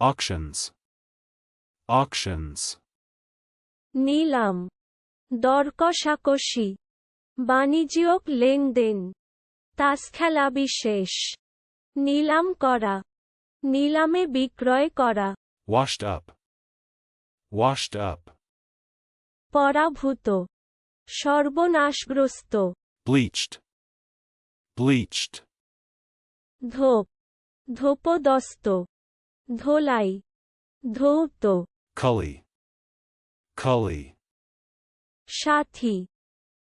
auctions, auctions, নিলাম দর কষাকষি বাণিজ্যিক লেনদেন তাস খেলা বিশেষ নিলাম করা নিলামে বিক্রয় করা washed up, washed up, পরাভূত সর্বনাশগ্রস্ত bleached, bleached, ধোপ ধোপদস্ত ধোলাই ধৌত cully, cully, সাথী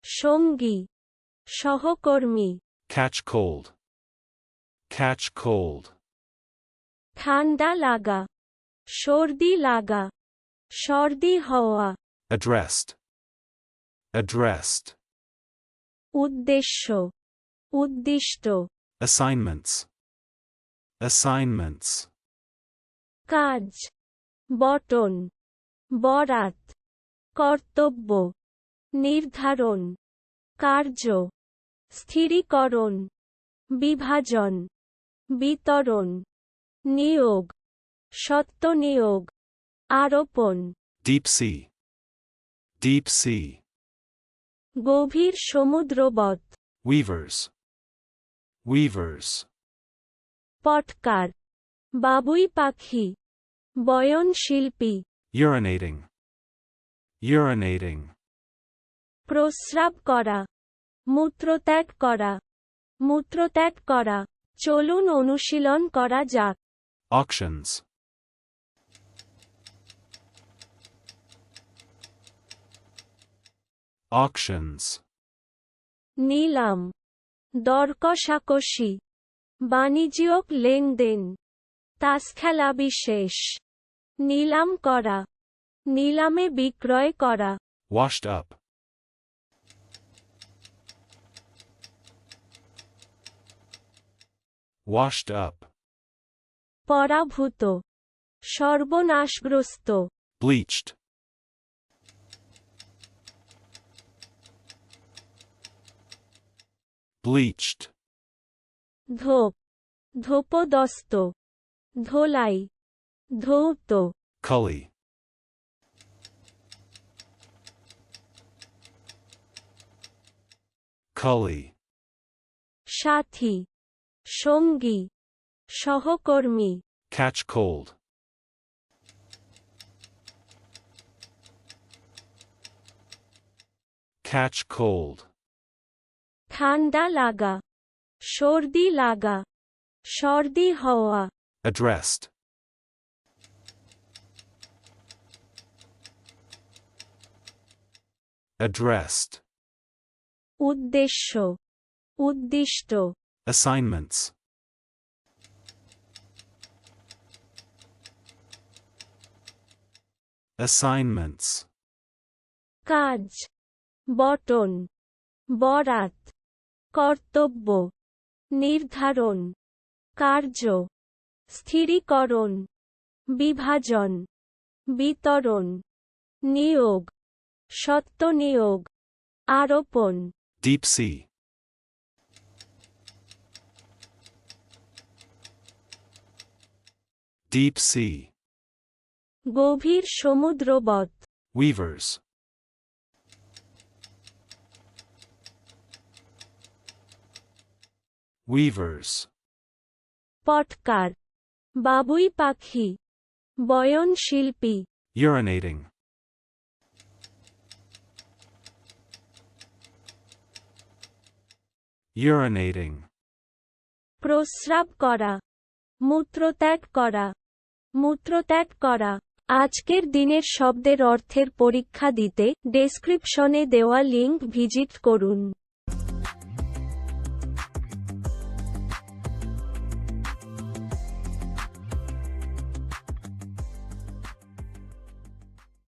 সঙ্গী সহকর্মী catch cold, catch cold, ঠান্ডা লাগা সর্দি লাগা সর্দি হওয়া addressed, addressed, উদ্দেশ্য উদ্দিষ্ট assignments, assignments, কাজ বটন বরাত কর্তব্য নির্ধারণ কার্য স্থিরীকরণ বিভাজন বিতরণ নিয়োগ সত্য নিয়োগ আরোপণ। Deep sea, গভীর সমুদ্রবৎ উইভার্স উইভার্স পটকার। বাবুই পাখি বয়ন শিল্পী urinating, urinating, প্রস্রাব করা মূত্রত্যাগ করা মূত্রত্যাগ করা চলুন অনুশীলন করা যাক। auctions, auctions, নিলাম দর কষাকষি বাণিজ্যিক লেনদেন। তাস খেলা বিশেষ। নিলাম করা। নিলামে বিক্রয় করা। Washed up, washed up, পরাভূত। সর্বনাশগ্রস্ত। Bleached, bleached, ধোপ। ধোপদস্ত। ধোলাই ধৌত। Cully, cully, সাথী সঙ্গী সহকর্মী। Catch cold, catch cold, ঠান্ডা লাগা সর্দি লাগা সর্দি হওয়া। addressed, addressed, উদ্দেশ্য উদ্দিষ্ট assignments, assignments, কাজ বটন বরাত কর্তব্য নির্ধারণ কার্য স্থিরীকরণ বিভাজন বিতরণ নিয়োগ সত্য নিয়োগ আরোপণ। Deep sea, deep sea, গভীর সমুদ্রবৎ weavers, weavers, পটকার বাবুই পাখি বয়ন শিল্পী। Urinating, urinating, প্রস্রাব করা মূত্রত্যাগ করা মূত্রত্যাগ করা। আজকের দিনের শব্দের অর্থের পরীক্ষা দিতে ডেসক্রিপশনে দেওয়া লিংক ভিজিট করুন।